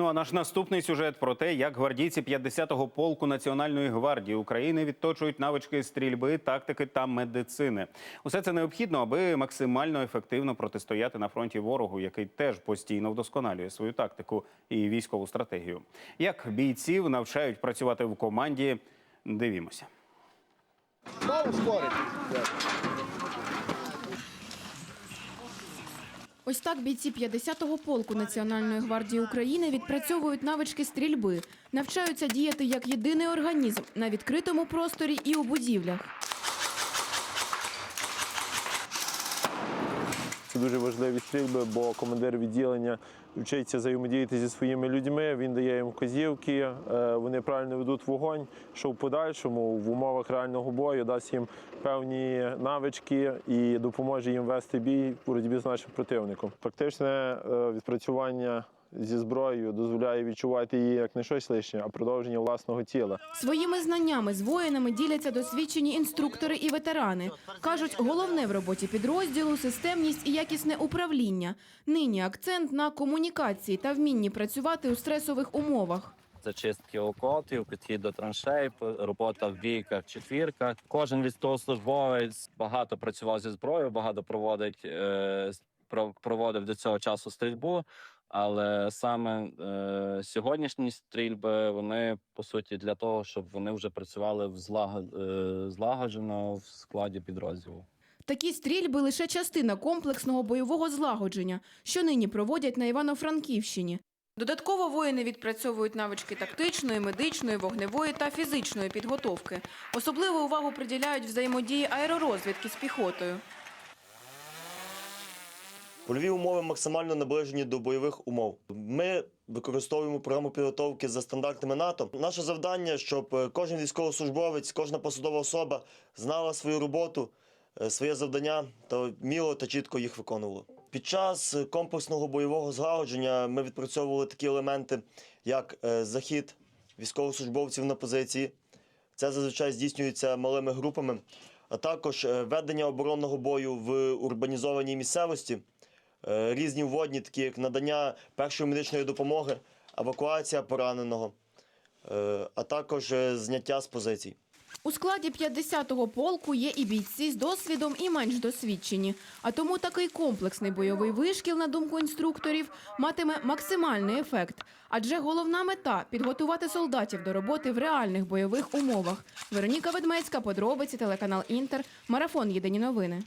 Ну а наш наступний сюжет про те, як гвардійці 50-го полку Національної гвардії України відточують навички стрільби, тактики та медицини. Усе це необхідно, аби максимально ефективно протистояти на фронті ворогу, який теж постійно вдосконалює свою тактику і військову стратегію. Як бійців навчають працювати в команді, дивімося. Знову Ось так бійці 50-го полку Національної гвардії України відпрацьовують навички стрільби, навчаються діяти як єдиний організм на відкритому просторі і у будівлях. Це дуже важливі стрільби, бо командир відділення вчиться взаємодіяти зі своїми людьми. Він дає їм вказівки, е, вони правильно ведуть вогонь, що в подальшому в умовах реального бою дасть їм певні навички і допоможе їм вести бій в боротьбі з нашим противником. Практичне е, відпрацювання зі зброєю дозволяє відчувати її як не щось лишнє, а продовження власного тіла. Своїми знаннями з воїнами діляться досвідчені інструктори і ветерани. Кажуть, головне в роботі підрозділу системність і якісне управління. Нині акцент на комунікації та вмінні працювати у стресових умовах. зачистки окопів, підхід до траншей, робота в бійках, четвірках. Кожен військовослужбовець багато працював зі зброєю, багато проводить е, проводив до цього часу стрільбу. Але саме е, сьогоднішні стрільби вони по суті для того, щоб вони вже працювали в злагод, е, злагоджено в складі підрозділу. Такі стрільби лише частина комплексного бойового злагодження, що нині проводять на Івано-Франківщині. Додатково воїни відпрацьовують навички тактичної, медичної, вогневої та фізичної підготовки. Особливу увагу приділяють взаємодії аеророзвідки з піхотою. Польові умови максимально наближені до бойових умов. Ми використовуємо програму підготовки за стандартами НАТО. Наше завдання, щоб е, кожен військовослужбовець, кожна посадова особа знала свою роботу, е, своє завдання та вміло та чітко їх виконувала. Під час е, комплексного бойового злагодження ми відпрацьовували такі елементи, як захід військовослужбовців на позиції. Це зазвичай здійснюється малими групами, а також ведення оборонного бою в урбанізованій місцевості. Е, різні вводні, такі як надання першої медичної допомоги, евакуація пораненого, е, а також е, зняття з позицій. У складі 50-го полку є і бійці з досвідом, і менш досвідчені. А тому такий комплексний бойовий вишкіл, на думку інструкторів, матиме максимальний ефект. Адже головна мета підготувати солдатів до роботи в реальних бойових умовах. Вероніка Ведмецька, подробиці, телеканал Інтер, марафон Єдині новини.